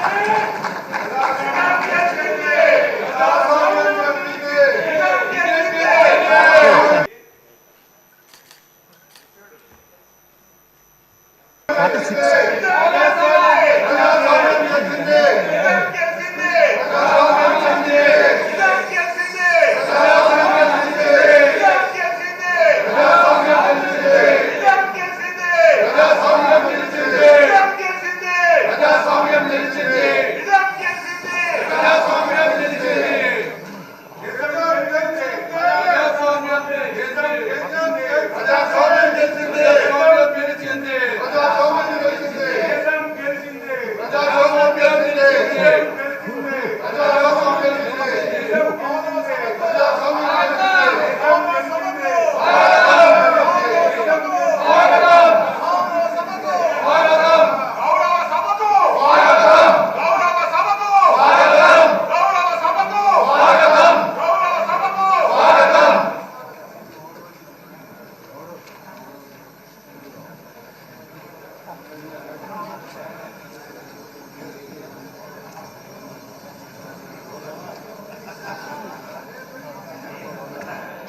Yeah.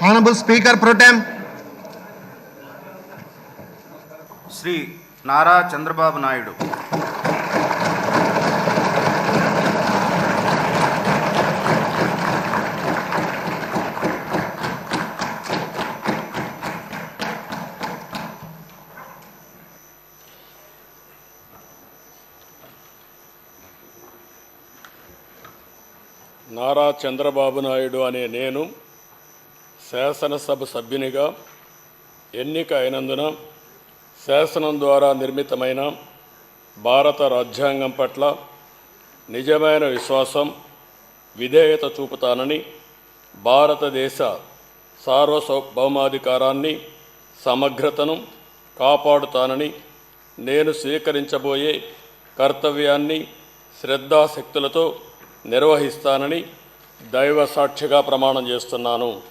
Speaker Pro Tem, Shri Nara Chandrababu Naidu. Nara Chandrababu Naidu అనే నేను శాసనసభ సభ్యునిగా ఎన్నిక అయినందున శాసనం ద్వారా నిర్మితమైన భారత రాజ్యాంగం పట్ల నిజమైన విశ్వాసం విధేయత చూపుతానని భారతదేశ సార్వభౌమాధికారాన్ని సమగ్రతను కాపాడుతానని నేను స్వీకరించబోయే కర్తవ్యాన్ని శ్రద్ధాశక్తులతో నిర్వహిస్తానని దైవ సాక్షిగా ప్రమాణం చేస్తున్నాను.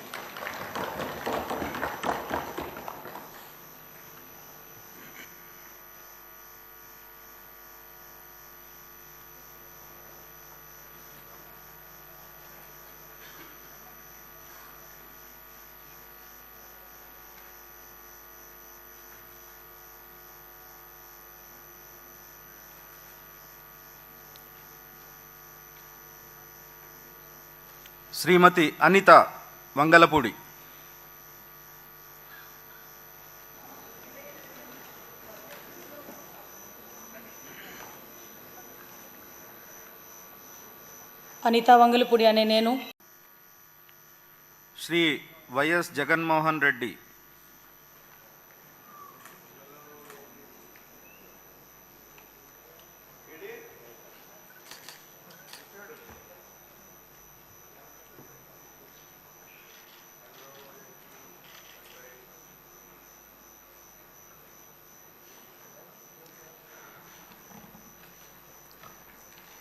శ్రీమతి అనిత వంగలపూడి. అనిత వంగలపూడి అనే నేను. Shri YS Jaganmohan Reddy.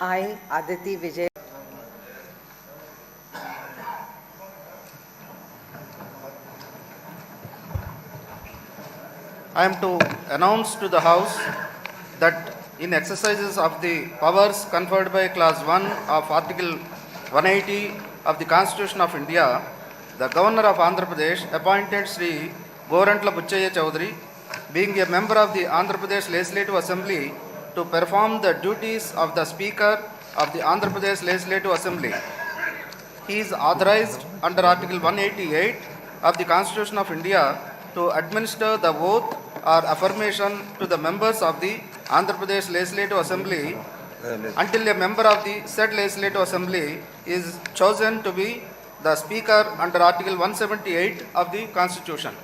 I, Aditi Vijay. I am to announce to the House that in exercises of the powers conferred by Clause 1 of Article 180 of the Constitution of India, the Governor of Andhra Pradesh appointed Sri Gorantla Buchaya Chowdhury, being a member of the Andhra Pradesh Legislative Assembly, to perform the duties of the Speaker of the Andhra Pradesh Legislative Assembly. He is authorized under Article 188 of the Constitution of India to administer the oath or affirmation to the members of the Andhra Pradesh Legislative Assembly until a member of the said Legislative Assembly is chosen to be the Speaker under Article 178 of the Constitution.